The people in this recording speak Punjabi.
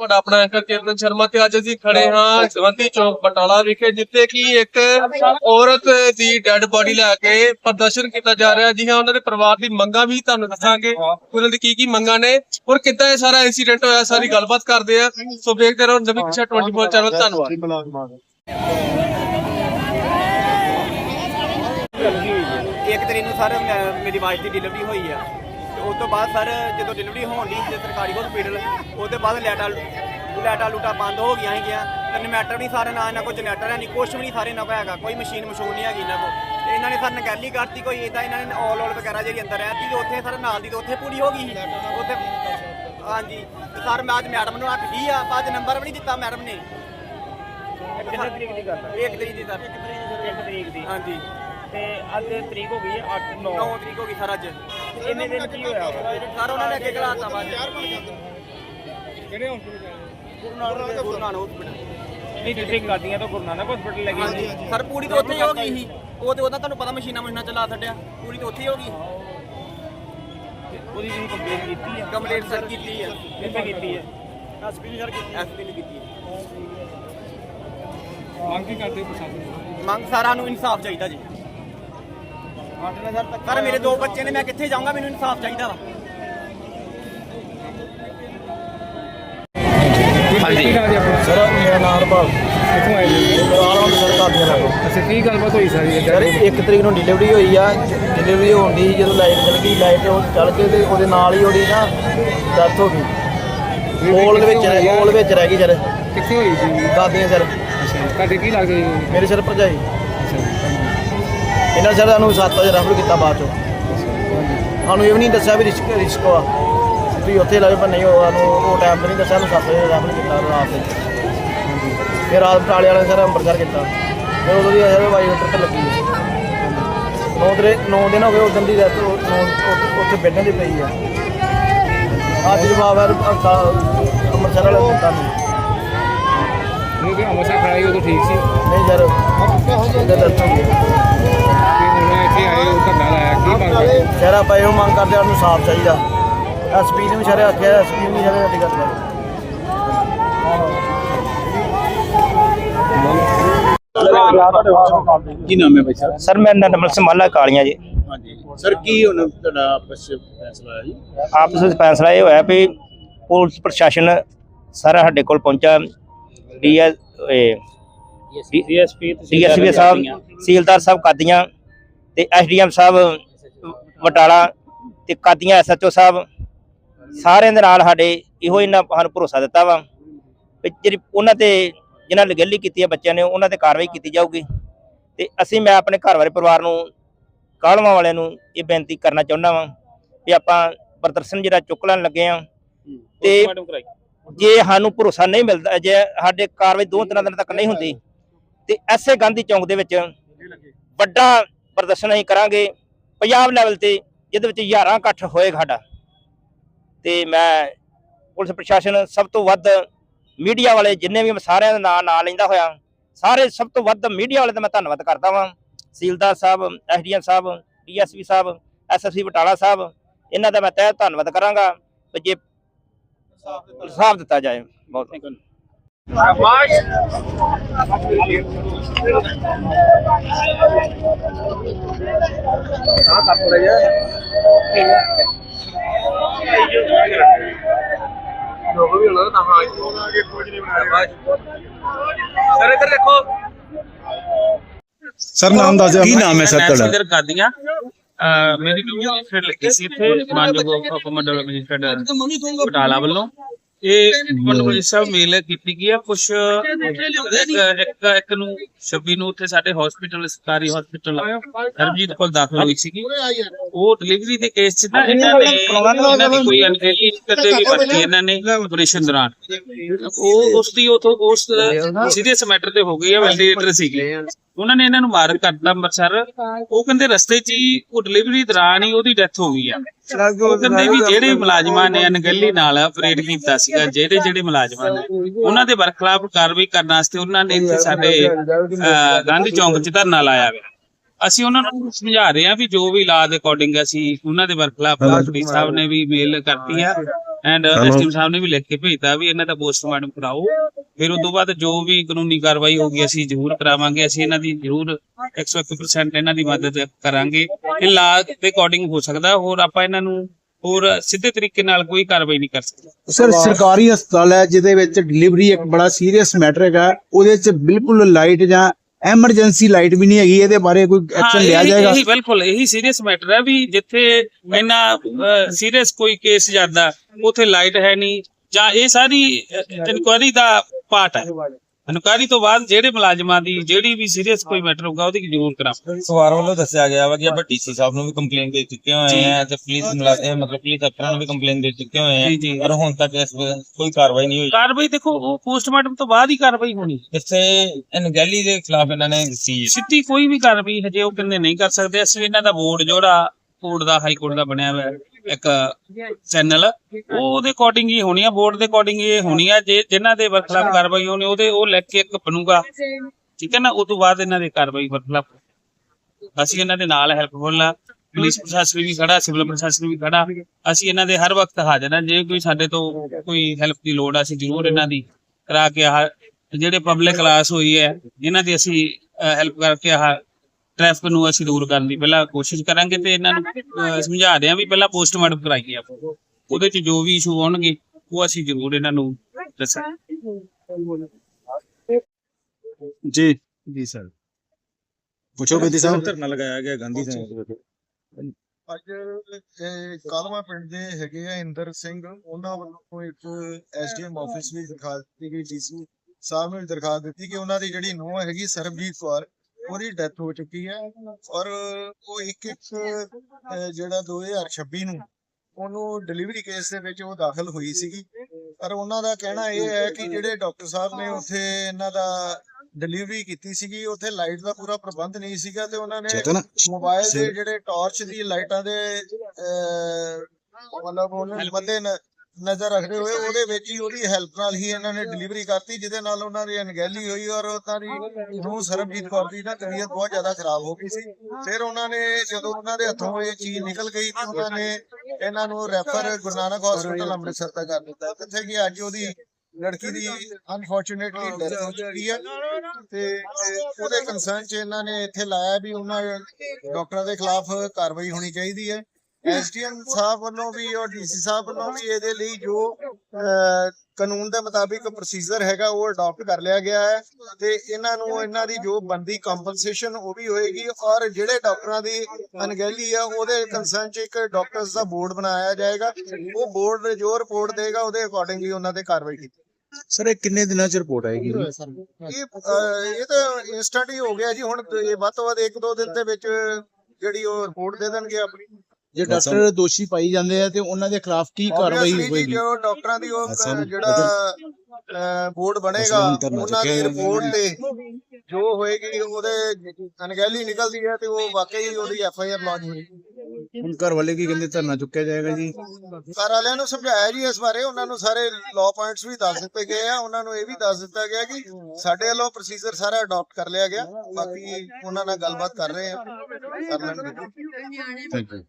ਤੁਹਾਡਾ ਆਪਣਾ ਐਂਕਰ ਚੇਤਨ ਸ਼ਰਮਾ ਤੇ ਅੱਜ ਅਸੀਂ ਖੜੇ ਹਾਂ ਗਵੰਤੀ ਚੌਕ ਬਟਾਲਾ ਵਿਖੇ, ਜਿੱਥੇ ਕਿ ਇੱਕ ਔਰਤ ਦੀ ਡੈੱਡ ਬੋਡੀ ਲੈ ਕੇ ਪ੍ਰਦਰਸ਼ਨ ਕੀਤਾ ਜਾ ਰਿਹਾ। ਜੀ ਹਾਂ, ਉਹਨਾਂ ਦੇ ਪਰਿਵਾਰ ਦੀ ਮੰਗਾਂ ਵੀ ਤੁਹਾਨੂੰ ਦੱਸਾਂਗੇ। ਉਹਨਾਂ ਦੀ ਕੀ ਕੀ ਮੰਗਾਂ ਨੇ ਔਰ ਕਿੱਦਾਂ ਇਹ ਸਾਰਾ ਇਨਸੀਡੈਂਟ ਹੋਇਆ, ਸਾਰੀ ਗੱਲਬਾਤ ਕਰਦੇ ਆ। ਸੋ ਵੇਖਦੇ ਰਹੋ, ਨਵੀਂ ਕਿਸ਼ਾ 24 ਚੈਨਲ ਧੰਨਵਾਦ। ਇੱਕ ਤਰੀਕ ਨੂੰ ਸਰ ਮੇਰੀ ਵਾਈਫ ਦੀ ਡਿਲੀਵਰੀ ਹੋਈ ਆ। ਉਸ ਤੋਂ ਬਾਅਦ ਸਰ ਜਦੋਂ ਡਿਲੀਵਰੀ ਹੋਣ ਦੀ ਤੇ ਸਰਕਾਰੀ ਹਸਪੀਟਲ ਉਹਦੇ ਬਾਅਦ ਲੈਟਾ ਲੈਟਾ ਲੂਟਾ ਬੰਦ ਹੋ ਗਈਆਂ ਹੈਗੀਆਂ ਤੇ ਇਨਵੈਟਰ ਨਹੀਂ ਸਾਰੇ ਨਾ ਇਹਨਾਂ ਕੋਲ ਜਨਰੇਟਰ ਹੈ ਨਹੀਂ ਕੁਛ ਵੀ ਨਹੀਂ ਸਾਰੇ ਇਹਨਾਂ ਕੋਲ ਹੈਗਾ ਕੋਈ ਮਸ਼ੀਨ ਮਸ਼ੂਨ ਨਹੀਂ ਹੈਗੀ ਇਹਨਾਂ ਤੇ ਇਹਨਾਂ ਨੇ ਸਰ ਨਗੈਲੀ ਕਰਤੀ ਕੋਈ ਇਦਾਂ ਇਹਨਾਂ ਨੇ ਆਲ ਆਲ ਵਗੈਰਾ ਜਿਹੜੀ ਅੰਦਰ ਰਹਿਤੀ ਤੇ ਉੱਥੇ ਸਰ ਨਾਲ ਦੀ ਤੇ ਉੱਥੇ ਪੂਰੀ ਹੋ ਗਈ ਸੀ। ਉੱਥੇ ਹਾਂਜੀ ਸਰ ਮੈਂ ਅੱਜ ਮੈਡਮ ਨੂੰ ਰੱਖ ਗਈ ਆ ਬਾਅਦ ਨੰਬਰ ਵੀ ਨਹੀਂ ਦਿੱਤਾ ਮੈਡਮ ਨੇ। ਕਿੰਨੇ ਤਰੀਕ ਦੀ ਗੱਲ ਹੈ ਇੱਕ ਤਰੀਕ ਦੀ ਸਰ। ਇੱਕ ਤਰੀਕ ਦੀ ਹਾਂਜੀ। ਤੇ ਅੱਜ ਤਰੀਕ ਹੋ ਗਈ ਹੈ 8 9 9 ਤਰੀਕ ਹੋ ਗਈ ਸਰ ਅੱਜ। ਇੰਨੇ ਦਿਨ ਕੀ ਹੋਇਆ ਵਾ? ਸਰ ਉਹਨਾਂ ਨੇ ਅੱਗੇ ਘਲਾਤਾ ਬਾਅਦ ਕਿਹੜੇ ਹਸਪੀਟਲ ਗੁਰੂ ਨਾਨਕ ਗੁਰੂ ਨਾਨਕ ਹਸਪੀਟਲ ਨਹੀਂ ਤੁਸੀਂ ਕਾਦੀਆਂ ਤੋਂ ਗੁਰੂ ਨਾਨਕ ਹਸਪੀਟਲ ਲੱਗੀ ਸੀ। ਸਰ ਪੂਰੀ ਤਾਂ ਉੱਥੇ ਹੀ ਹੋ ਗਈ ਸੀ। ਉਹ ਤੇ ਉਹਦਾ ਤੁਹਾਨੂੰ ਪਤਾ ਮਸ਼ੀਨਾਂ ਮਸ਼ੀਨਾਂ ਚਲਾ ਛੱਡਿਆ। ਪੂਰੀ ਤਾਂ ਉੱਥੇ ਹੀ ਹੋ ਗਈ। ਉਹਦੀ ਤੁਸੀਂ ਕੰਪਲੇਂਟ ਕੀਤੀ ਹੈ ਕੰਪਲੀਟ ਸਰ ਕੀਤੀ ਹੈ ਕਿੱਥੇ ਕੀਤੀ ਹੈ ਐਸਪੀ ਨੇ ਸਰ ਕੀਤੀ ਐਸਪੀ ਨੇ ਕੀਤੀ ਹੈ ਮੰਗ ਕੀ ਕਰਦੇ ਪ੍ਰਸ਼ਾਸਨ ਮੰਗ ਸਾਰਿਆਂ ਨੂੰ ਇਨਸਾਫ ਚਾਹੀਦਾ ਜੀ। ਸਰ ਮੇਰੇ ਦੋ ਬੱਚੇ ਨੇ ਮੈਂ ਕਿੱਥੇ ਜਾਊਂਗਾ? ਮੈਨੂੰ ਇਨਸਾਫ ਚਾਹੀਦਾ ਵਾ। ਹਾਂਜੀ। ਸਰ ਮੇਰਾ ਨਾਮ ਹਰਪਾਲ। ਕਿੱਥੋਂ ਆਏ ਜੀ? ਆਲਾਂ ਦੇ ਸਰ ਕਾਦੀਆਂ ਲੱਗੋ ਅੱਛਾ ਕੀ ਗੱਲਬਾਤ ਹੋਈ ਸਾਰੀ? ਇੱਕ ਤਰੀਕ ਨੂੰ ਡਿਲੀਵਰੀ ਹੋਈ ਆ। ਡਿਲੀਵਰੀ ਹੋਣ ਦੀ ਜਦੋਂ ਲਾਈਟ ਚਲ ਗਈ ਲਾਈਟ ਉਹ ਚੱਲ ਕੇ ਤੇ ਉਹਦੇ ਨਾਲ ਹੀ ਉਹਦੀ ਨਾ ਡੈਥ ਹੋ ਗਈ। ਕੋਲ ਦੇ ਵਿੱਚ ਕੋਲ ਵਿੱਚ ਰਹਿ ਗਈ ਸਰ। ਕਿੱਥੇ ਹੋਈ ਸੀ? ਦਾਦੀਆਂ ਸਰ। ਅੱਛਾ ਜੀ। ਤੁਹਾਡੇ ਕੀ ਲੱਗਦੇ ਜੀ? ਮੇਰੇ ਸਰ ਭਰਜਾਈ। ਅੱਛਾ। ਜੀ। ਇਹਨਾਂ ਸਰ ਸਾਨੂੰ 7 ਵਜੇ ਰੈਫਰ ਕੀਤਾ ਬਾਅਦ ਚੋਂ। ਸਾਨੂੰ ਇਹ ਵੀ ਨਹੀਂ ਦੱਸਿਆ ਵੀ ਰਿਸਕ ਰਿਸਕ ਆ ਤੁਸੀਂ ਉੱਥੇ ਲੱਗੇ ਪਰ ਨਹੀਂ ਉਹ ਸਾਨੂੰ ਉਹ ਟਾਈਮ ਤੇ ਨਹੀਂ ਦੱਸਿਆ ਸਾਨੂੰ 7 ਵਜੇ ਰੈਫਰ ਕੀਤਾ ਰਾਤ ਦੇ ਫਿਰ ਰਾਤ ਬਟਾਲੇ ਵਾਲੇ ਸਰ ਅੰਮ੍ਰਿਤਸਰ ਕੀਤਾ। ਫਿਰ ਉਦੋਂ ਦੀ ਸਰ ਵਾਈਵੇਟਰ ਤੇ ਲੱਗੀ ਨੌ ਤਰੇ 9 ਦਿਨ ਹੋ ਗਏ ਉਦੋਂ ਦੀ ਰੈਸਟ ਉੱਥੇ ਬੈਠਣ ਦੀ ਪਈ ਆ। ਅੱਜ ਜਵਾਬ ਹੈ ਅੰਮ੍ਰਿਤਸਰ ਵਾਲੇ ਦਿੱਤਾ ਨਹੀਂ ਉਹ ਕਿ ਅਮਰਸਰ ਖੜਾਈ ਉਦੋਂ ਠੀਕ ਸੀ। ਨਹੀਂ ਸਰ ਇਹਦਾ ਦਰਦ ਧਰਨਾ ਲਾਇਆ ਕੀ ਮੰਗ ਕਰਦੇ ਸ਼ਹਿਰ ਆਪਾਂ ਇਹੋ ਮੰਗ ਕਰਦੇ ਹਾਂ ਨੂੰ ਸਾਫ਼ ਚਾਹੀਦਾ। ਐਸਪੀ ਨੇ ਸ਼ਹਿਰ ਆਖਿਆ ਐਸਪੀ ਨੇ ਸ਼ਹਿਰ ਸਾਡੀ ਗੱਲ ਕਰ ਕੀ ਨਾਮ ਹੈ ਭਾਈ ਸਾਹਿਬ? ਸਰ ਮੈਂ ਨਰਮਲ ਸੰਭਾਲਾ ਕਾਲੀਆਂ ਜੀ। ਹਾਂਜੀ। ਸਰ ਕੀ ਹੁਣ ਤੁਹਾਡਾ ਆਪਸ ਵਿੱਚ ਫੈਸਲਾ ਹੈ ਜੀ? ਆਪਸ ਵਿੱਚ ਫੈਸਲਾ ਇਹ ਹੋਇਆ ਵੀ ਪੁਲਿਸ ਪ੍ਰਸ਼ਾਸਨ ਸਾਰਾ ਸਾਡੇ ਕੋਲ ਪਹੁੰਚਾ। ਡੀਐਸ ਡੀਐਸਪੀ ਡੀਐਸਪੀ ਸਾਹਿਬ ਸੀਲਦਾਰ ਸਾਹਿਬ ਕਾਦੀਆਂ ਤੇ ਐਸਡੀਐਮ ਸਾਹਿਬ, ਵਟਾਲਾ ਤੇ ਕਾਦੀਆਂ ਐਸਐਚਓ ਸਾਹਿਬ, ਸਾਰਿਆਂ ਦੇ ਨਾਲ ਸਾਡੇ ਇਹੋ ਇਹਨਾਂ ਸਾਨੂੰ ਭਰੋਸਾ ਦਿੱਤਾ ਵਾ ਵੀ ਜਿਹੜੀ ਉਹਨਾਂ ਤੇ ਜਿਨ੍ਹਾਂ ਲਗੇਲੀ ਕੀਤੀ ਹੈ ਬੱਚਿਆਂ ਨੇ, ਉਹਨਾਂ ਤੇ ਕਾਰਵਾਈ ਕੀਤੀ ਜਾਊਗੀ। ਤੇ ਅਸੀਂ ਮੈਂ ਆਪਣੇ ਘਰ ਵਾਲੇ ਪਰਿਵਾਰ ਨੂੰ ਕਾਲਵਾ ਵਾਲਿਆਂ ਨੂੰ ਇਹ ਬੇਨਤੀ ਕਰਨਾ ਚਾਹੁੰਦਾ ਵਾਂ ਵੀ ਆਪਾਂ ਪ੍ਰਦਰਸ਼ਨ ਜਿਹੜਾ ਚੁੱਕ ਲੈਣ ਲੱਗੇ ਆ। ਤੇ ਜੇ ਸਾਨੂੰ ਭਰੋਸਾ ਨਹੀਂ ਮਿਲਦਾ, ਜੇ ਸਾਡੇ ਕਾਰਵਾਈ ਦੋ ਤਿੰਨ ਦਿਨ ਤੱਕ ਨਹੀਂ ਹੁੰਦੀ, ਤੇ ਐਸੇ ਗਾਂਧੀ ਚੌਂਕ ਦੇ ਵਿੱਚ ਵੱਡਾ ਪ੍ਰਦਰਸ਼ਨ ਅਸੀਂ ਕਰਾਂਗੇ ਪੰਜਾਬ ਲੈਵਲ ਤੇ, ਜਿਹਦੇ ਵਿੱਚ ਹਜ਼ਾਰਾਂ ਇਕੱਠ ਹੋਏਗਾ ਸਾਡਾ। ਤੇ ਮੈਂ ਪੁਲਿਸ ਪ੍ਰਸ਼ਾਸਨ ਸਭ ਤੋਂ ਵੱਧ ਮੀਡੀਆ ਵਾਲੇ ਜਿੰਨੇ ਵੀ ਮੈਂ ਸਾਰਿਆਂ ਦਾ ਨਾਂ ਨਾਂ ਲੈਂਦਾ ਹੋਇਆ, ਸਾਰੇ ਸਭ ਤੋਂ ਵੱਧ ਮੀਡੀਆ ਵਾਲੇ ਦਾ ਮੈਂ ਧੰਨਵਾਦ ਕਰਦਾ ਵਾਂ। ਸੀਲਦਾਰ ਸਾਹਿਬ, ਐਸਡੀਐਮ ਸਾਹਿਬ, ਡੀਐਸਪੀ ਸਾਹਿਬ ਐਸਐਸਪੀ ਬਟਾਲਾ ਸਾਹਿਬ, ਇਹਨਾਂ ਦਾ ਮੈਂ ਤਹਿ ਧੰਨਵਾਦ ਕਰਾਂਗਾ ਵੀ ਜੇ ਸਾਫ਼ ਦਿੱਤਾ ਜਾਏ। ਬਹੁਤ ਲੋਕ ਸਰ ਇੱਧਰ ਦੇਖੋ ਸਰ ਨਾਮ ਦੱਸ ਦਿਓ ਕੀ ਨਾਮ ਹੈ ਸਰ ਤੁਹਾਡਾ ਮੈਸੇਂਜਰ ਕਰਦੀਆਂ ਅਹ ਮੇਰੀ ਡਿਊਟੀ ਫਿਰ ਲੱਗੀ ਸੀ ਇੱਥੇ ਮਾਨਯੋਗ ਕਮੰਡਲ ਮੈਜਿਸਟਰੇਟ ਬਟਾਲਾ ਵੱਲੋਂ ਇਹ ਪੰਡੋਲੀ ਸਾਹਿਬ ਮੇਲ ਕੀਤੀ ਗਈ ਆ ਕੁਝ ਇੱਕ ਇੱਕ ਨੂੰ 26 ਨੂੰ ਉੱਥੇ ਸਾਡੇ ਹਸਪੀਟਲ ਸਰਕਾਰੀ ਹਸਪੀਟਲ ਹਰਜੀਤ ਕੋਲ ਦਾਖਲ ਹੋਈ ਸੀਗੀ। ਉਹ ਡਿਲੀਵਰੀ ਦੇ ਕੇਸ 'ਚ ਨਾ ਇਹਨਾਂ ਨੇ ਇਹਨਾਂ ਦੀ ਕੋਈ ਅਨਗੇਲੀ ਕਦੇ ਵੀ ਵਰਤੀ ਇਹਨਾਂ ਨੇ ਆਪਰੇਸ਼ਨ ਦੌਰਾਨ। ਉਹ ਉਸ ਦੀ ਉਥੋਂ ਉਸ ਸੀਰੀਅਸ ਮੈਟਰ ਤੇ ਹੋ ਗਈ ਹੈ ਵੈਂਟੀਲੇਟਰ ਸੀਗੀ। ਉਹਨਾਂ ਨੇ ਇਹਨਾਂ ਨੂੰ ਮਾਰ ਕਰਤਾ ਅੰਮ੍ਰਿਤਸਰ। ਉਹ ਕਹਿੰਦੇ ਰਸਤੇ 'ਚ ਹੀ ਉਹ ਡਿਲੀਵਰੀ ਦੌਰਾਨ ਹੀ ਉਹਦੀ ਡੈਥ ਹੋ ਗਈ ਆ। ਉਹ ਕਹਿੰਦੇ ਵੀ ਜਿਹੜੇ ਮੁਲਾਜ਼ਮਾਂ ਨੇ ਅਣਗਹਿਲੀ ਨਾਲ ਆਪਰੇਟ ਕੀਤਾ ਸੀਗਾ ਜਿਹੜੇ ਜਿਹੜੇ ਮੁਲਾਜ਼ਮਾਂ ਨੇ ਉਹਨਾਂ ਦੇ ਬਰਖਲਾਫ ਕਾਰਵਾਈ ਕਰਨ ਵਾਸਤੇ ਉਹਨਾਂ ਨੇ ਇੱਥੇ ਸਾਡੇ ਗਾਂਧੀ ਚੌਂਕ 'ਚ ਧਰਨਾ ਲਾਇਆ ਗਿਆ ਅਸੀਂ ਉਹਨਾਂ ਨੂੰ ਸਮਝਾ ਰਹੇ ਹਾਂ ਵੀ ਜੋ ਵੀ ਲਾ ਦੇ ਅਕੋਰਡਿੰਗ ਅਸੀਂ ਉਹਨਾਂ ਦੇ ਬਰਖਲਾਫ ਪੁਲਿਸ ਸਾਹਿਬ ਨੇ ਵੀ ਮੇਲ ਕਰਤੀ ਆ। ਐਂਡ ਐਸਟੀਮ ਸਾਹਿਬ ਨੇ ਵੀ ਲਿਖ ਕੇ ਭੇਜਤਾ ਵੀ ਇਹਨਾਂ ਦਾ ਪੋਸਟਮਾਰਟਮ ਕਰਾਓ। ਫਿਰ ਉਸ ਤੋਂ ਬਾਅਦ ਜੋ ਵੀ ਕਾਨੂੰਨੀ ਕਾਰਵਾਈ ਹੋਗੀ ਅਸੀਂ ਜ਼ਰੂਰ ਕਰਾਵਾਂਗੇ ਅਸੀਂ ਇਹਨਾਂ ਦੀ ਜ਼ਰੂਰ 101% ਇਹਨਾਂ ਦੀ ਮਦਦ ਕਰਾਂਗੇ। ਇਹ ਲਾ ਦੇ ਅਕੋਰਡਿੰਗ ਹੋ ਸਕਦਾ ਹੋਰ ਆਪਾਂ ਇਹਨਾਂ ਨੂੰ ਹੋਰ ਸਿੱਧੇ ਤਰੀਕੇ ਨਾਲ ਕੋਈ ਕਾਰਵਾਈ ਨਹੀਂ ਕਰ ਸਕਦੇ। ਸਰ ਸਰਕਾਰੀ ਹਸਪਤਾਲ ਹੈ ਜਿਹਦੇ ਵਿੱਚ ਡਿਲੀਵਰੀ ਇੱਕ ਬੜਾ ਸੀਰੀਅਸ ਮੈਟਰ ਹੈਗਾ। ਉਹਦੇ ਵਿੱਚ ਬਿਲਕੁਲ ਲਾਈਟ ਜਾਂ ਐਮਰਜੈਂਸੀ ਲਾਈਟ ਵੀ ਨਹੀਂ ਹੈਗੀ ਇਹਦੇ ਬਾਰੇ ਕੋਈ ਐਕਸ਼ਨ ਲਿਆ ਜਾਏਗਾ? ਇਹੀ ਬਿਲਕੁਲ ਇਹੀ ਸੀਰੀਅਸ ਮੈਟਰ ਹੈ ਵੀ ਜਿੱਥੇ ਇੰਨਾ ਸੀਰੀਅਸ ਕੋਈ ਕੇਸ ਜਾਂਦਾ ਉਥੇ ਲਾਈਟ ਹੈ ਨਹੀਂ। ਜਾਂ ਇਹ ਸਾਰੀ ਇਨਕੁਆਇਰੀ ਦਾ ਪਾਰਟ ਹੈ। ਇਨਕੁਆਇਰੀ ਤੋਂ ਬਾਅਦ ਜਿਹੜੇ ਮੁਲਾਜ਼ਮਾਂ ਦੀ ਜਿਹੜੀ ਵੀ ਸੀਰੀਅਸ ਕੋਈ ਮੈਟਰ ਹੋਊਗਾ ਉਹਦੀ ਜ਼ਰੂਰ ਕਰਾਂਗੇ। ਸਵਾਰ ਵੱਲੋਂ ਦੱਸਿਆ ਗਿਆ ਵਾ ਕਿ ਆਪਾਂ ਡੀਸੀ ਸਾਹਿਬ ਨੂੰ ਵੀ ਕੰਪਲੇਨ ਦੇ ਚੁੱਕੇ ਹੋਏ। ਆ ਤੇ ਪੁਲਿਸ ਮੁਲਾਜ਼ਮ ਮਤਲਬ ਪੁਲਿਸ ਅਫਸਰਾਂ ਨੂੰ ਵੀ ਕੰਪਲੇਨ ਦੇ ਚੁੱਕੇ ਹੋਏ। ਆ। ਪਰ ਹੁਣ ਤੱਕ ਇਸ ਕੋਈ ਕਾਰਵਾਈ ਨਹੀਂ ਹੋਈ। ਕਾਰਵਾਈ ਦੇਖੋ ਉਹ ਪੋਸਟਮਾਰਟਮ ਤੋਂ ਬਾਅਦ ਹੀ ਕਾਰਵਾਈ ਹੋਣੀ। ਇੱਥੇ ਅਨਗੈਲੀ ਦੇ ਖਿਲਾਫ ਇਹਨਾਂ ਨੇ ਸਿੱਧੀ ਕੋਈ ਵੀ ਕਾਰਵਾਈ ਹਜੇ ਉਹ ਕਹਿੰਦੇ ਨਹੀਂ ਕਰ ਸਕਦੇ। ਅਸੀਂ ਇਹਨਾਂ ਦਾ ਬੋਰਡ ਜਿਹੜਾ ਕੋਰਟ ਦਾ ਹਾਈ ਕੋਰਟ ਦਾ ਬਣਿਆ ਹੋਇਆ ਹੈ, ਇੱਕ ਚੈਨਲ, ਉਹਦੇ ਅਕੋਰਡਿੰਗ ਹੀ ਹੋਣੀ ਆ ਬੋਰਡ ਦੇ ਅਕੋਰਡਿੰਗ ਇਹ ਹੋਣੀ ਆ, ਜੇ ਜਿਨ੍ਹਾਂ ਦੇ ਵਰਖਲਾਫ ਕਾਰਵਾਈ ਹੋਣੀ, ਉਹਦੇ, ਉਹ ਲਿਖ ਕੇ ਇੱਕ ਬਣੂਗਾ। ਠੀਕ ਹੈ ਨਾ? ਉਸ ਤੋਂ ਬਾਅਦ ਇਹਨਾਂ ਦੇ ਕਾਰਵਾਈ ਵਰਖਲਾਫ ਅਸੀਂ ਇਹਨਾਂ ਦੇ ਨਾਲ ਹੈਲਪਫੁਲ ਆ ਪੁਲਿਸ ਪ੍ਰਸ਼ਾਸਨ ਵੀ ਖੜਾ, ਸਿਵਲ ਪ੍ਰਸ਼ਾਸਨ ਵੀ ਖੜਾ। ਅਸੀਂ ਇਹਨਾਂ ਦੇ ਹਰ ਵਕਤ ਹਾਜ਼ਰ ਹਾਂ, ਜੇ ਕੋਈ ਸਾਡੇ ਤੋਂ ਕੋਈ ਹੈਲਪ ਦੀ ਲੋੜ ਆ, ਅਸੀਂ ਜ਼ਰੂਰ ਇਹਨਾਂ ਦੀ ਕਰਾ ਕੇ ਜਿਹੜੇ ਪਬਲਿਕ ਕਲਾਸ ਹੋਈ ਹੈ ਇਹਨਾਂ ਦੀ ਅਸੀਂ ਹੈਲਪ ਕਰਕੇ ਆਹ ਟ੍ਰੈਫਿਕ ਨੂੰ ਅਸੀਂ ਦੂਰ ਕਰਨ ਦੀ ਪਹਿਲਾਂ ਕੋਸ਼ਿਸ਼ ਕਰਾਂਗੇ ਤੇ ਇਹਨਾਂ ਨੂੰ ਅਹ, ਸਮਝਾ ਰਹੇ ਹਾਂ ਵੀ ਪਹਿਲਾਂ ਪੋਸਟਮਾਰਟਮ ਕਰਾਈਏ ਆਪਾਂ। ਉਹਦੇ ਚ ਜੋ ਵੀ ਇਸ਼ੂ ਆਉਣਗੇ ਉਹ ਅਸੀਂ ਜ਼ਰੂਰ ਇਹਨਾਂ ਨੂੰ ਦੱਸਾਂਗੇ। ਜੀ। ਜੀ ਸਰ ਪੁੱਛੋ ਬੇਦੀ ਸਾਹਿਬ। ਧਰਨਾ ਲਗਾਇਆ ਗਿਆ ਗਾਂਧੀ ਸਿੰਘ ਅੱਜ ਕਾਲਵਾ ਪਿੰਡ ਦੇ ਹੈਗੇ ਆ ਇੰਦਰ ਸਿੰਘ। ਉਹਨਾਂ ਵੱਲੋਂ ਇੱਕ ਐਸਡੀਐਮ ਆਫਿਸ ਵਿੱਚ ਦਰਖਾਸਤ ਦਿੱਤੀ ਗਈ ਡੀਸੀ ਸਾਹਿਬ ਨੂੰ ਦਰਖਾਸਤ ਦਿੱਤੀ ਕਿ ਉਹਨਾਂ ਦੀ ਜਿਹੜੀ ਨੂੰਹ ਹੈਗੀ ਸਰਬਜੀਤ ਕੌਰ ਉਹਦੀ ਡੈਥ ਹੋ ਚੁੱਕੀ ਹੈ ਔਰ ਉਹ ਇੱਕ ਇੱਕ ਜਿਹੜਾ 2026 ਨੂੰ ਉਹਨੂੰ ਡਿਲੀਵਰੀ ਕੇਸ ਦੇ ਵਿੱਚ ਉਹ ਦਾਖਲ ਹੋਈ ਸੀਗੀ। ਪਰ ਉਹਨਾਂ ਦਾ ਕਹਿਣਾ ਇਹ ਹੈ ਕਿ ਜਿਹੜੇ ਡਾਕਟਰ ਸਾਹਿਬ ਨੇ ਉੱਥੇ ਇਹਨਾਂ ਦਾ ਡਿਲੀਵਰੀ ਕੀਤੀ ਸੀਗੀ ਉੱਥੇ ਲਾਈਟ ਦਾ ਪੂਰਾ ਪ੍ਰਬੰਧ ਨਹੀਂ ਸੀਗਾ ਤੇ ਉਹਨਾਂ ਨੇ ਮੋਬਾਈਲ ਦੇ ਜਿਹੜੇ ਟਾਰਚ ਦੀ ਲਾਈਟਾਂ ਦੇ ਮਤਲਬ ਉਹਨੂੰ ਮੱਦੇ ਨ- ਨਜ਼ਰ ਰੱਖਦੇ ਹੋਏ ਉਹਦੇ ਵਿੱਚ ਹੀ ਉਹਦੀ ਹੈਲਪ ਨਾਲ ਹੀ ਇਹਨਾਂ ਨੇ ਡਿਲੀਵਰੀ ਕਰਤੀ ਜਿਹਦੇ ਨਾਲ ਉਹਨਾਂ ਦੀ ਅਣਗਹਿਲੀ ਹੋਈ ਔਰ ਉਹਨਾਂ ਦੀ ਨੂੰ ਸਰਬਜੀਤ ਕੌਰ ਦੀ ਨਾ ਤਬੀਅਤ ਬਹੁਤ ਜ਼ਿਆਦਾ ਖਰਾਬ ਹੋ ਗਈ ਸੀ। ਫਿਰ ਉਹਨਾਂ ਨੇ ਜਦੋਂ ਉਹਨਾਂ ਦੇ ਹੱਥੋਂ ਇਹ ਚੀਜ਼ ਨਿਕਲ ਗਈ ਤਾਂ ਉਹਨਾਂ ਨੇ ਇਹਨਾਂ ਨੂੰ ਰੈਫਰ ਗੁਰੂ ਨਾਨਕ ਹਸਪੀਟਲ ਅੰਮ੍ਰਿਤਸਰ ਤੱਕ ਕਰ ਦਿੱਤਾ। ਜਿੱਥੇ ਕਿ ਅੱਜ ਉਹਦੀ ਲੜਕੀ ਦੀ ਅਨਫੋਰਚੂਨੇਟਲੀ ਡੈਥ ਹੋ। ਚੁੱਕੀ ਹੈ ਤੇ ਉਹਦੇ ਕੰਸਰਨ ਚ ਇਹਨਾਂ ਨੇ ਇੱਥੇ ਲਾਇਆ ਵੀ ਉਹਨਾਂ ਡਾਕਟਰਾਂ ਦੇ ਖਿਲਾਫ ਕਾਰਵਾਈ ਹੋਣੀ ਚਾਹੀਦੀ ਹੈ। ਐਸਡੀਐਮ ਸਾਹਿਬ ਵੱਲੋਂ ਵੀ ਔਰ ਡੀਸੀ ਸਾਹਿਬ ਵੱਲੋਂ ਵੀ ਇਹਦੇ ਲਈ ਜੋ ਕਾਨੂੰਨ ਦੇ ਮੁਤਾਬਿਕ ਪ੍ਰੋਸੀਜਰ ਹੈਗਾ ਉਹ ਅਡਾਪਟ ਕਰ ਲਿਆ ਗਿਆ ਹੈ ਤੇ ਇਹਨਾਂ ਨੂੰ ਇਹਨਾਂ ਦੀ ਜੋ ਬੰਦੀ ਕੰਪਨਸੇਸ਼ਨ ਉਹ ਵੀ ਹੋਏਗੀ ਔਰ ਜਿਹੜੇ ਡਾਕਟਰਾਂ ਦੀ ਅਣਗਹਿਲੀ ਆ ਉਹਦੇ ਕੰਸਰਨ ਚ ਇੱਕ ਡਾਕਟਰਸ ਦਾ ਬੋਰਡ ਬਣਾਇਆ ਜਾਏਗਾ ਉਹ ਬੋਰਡ ਜੋ ਰਿਪੋਰਟ ਦੇਗਾ ਉਹਦੇ ਅਕੋਰਡਿੰਗਲੀ ਉਹਨਾਂ ਤੇ ਕਾਰਵਾਈ ਕੀਤੀ ਸਰ ਇਹ ਕਿੰਨੇ ਦਿਨਾਂ ਚ ਰਿਪੋਰਟ ਆਏਗੀ? ਇਹ ਇਹ ਤਾਂ ਇਨਸਟੈਂਟ ਹੀ ਹੋ ਗਿਆ ਜੀ ਹੁਣ ਇਹ ਵੱਧ ਤੋਂ ਵੱਧ ਇੱਕ ਦੋ ਦਿਨ ਦੇ ਵਿੱਚ ਜਿਹੜੀ ਉਹ ਰਿਪੋਰਟ ਦੇ ਦੇਣਗੇ ਆਪਣੀ। ਜੇ ਡਾਕਟਰ ਦੋਸ਼ੀ ਪਾਈ ਜਾਂਦੇ ਆ ਤੇ ਉਹਨਾਂ ਦੇ ਖਿਲਾਫ ਕੀ ਕਾਰਵਾਈ ਹੋਏਗੀ? ਜੋ ਡਾਕਟਰਾਂ ਦੀ ਉਹ ਜਿਹੜਾ ਬੋਰਡ ਬਣੇਗਾ ਉਹਨਾਂ ਦੀ ਰਿਪੋਰਟ ਤੇ ਜੋ ਹੋਏਗੀ ਉਹਦੇ ਅਣਗਹਿਲੀ ਨਿਕਲਦੀ ਹੈ ਤੇ ਉਹ ਵਾਕਈ ਉਹਦੀ ਐਫ ਆਈ ਆਰ ਲਾਂਚ ਹੋਏਗੀ। ਹੁਣ ਘਰ ਵਾਲੇ ਕੀ ਕਹਿੰਦੇ ਧਰਨਾ ਚੁੱਕਿਆ ਜਾਏਗਾ ਜੀ? ਘਰ ਵਾਲਿਆਂ ਨੂੰ ਸਮਝਾਇਆ ਜੀ ਇਸ ਬਾਰੇ ਉਹਨਾਂ ਨੂੰ ਸਾਰੇ ਲਾਅ ਪੁਆਇੰਟਸ ਵੀ ਦੱਸ ਦਿੱਤੇ ਗਏ ਆ ਉਹਨਾਂ ਨੂੰ ਇਹ ਵੀ ਦੱਸ ਦਿੱਤਾ ਗਿਆ ਕਿ ਸਾਡੇ ਵੱਲੋਂ ਪ੍ਰੋਸੀਜਰ ਸਾਰਾ ਅਡਾਪਟ ਕਰ ਲਿਆ ਗਿਆ ਬਾਕੀ ਉਹਨਾਂ ਨਾਲ ਗੱਲਬਾਤ ਕਰ ਰਹੇ ਆ। ਕਰ ਲੈਣਗੇ ਥੈਂਕ ਯੂ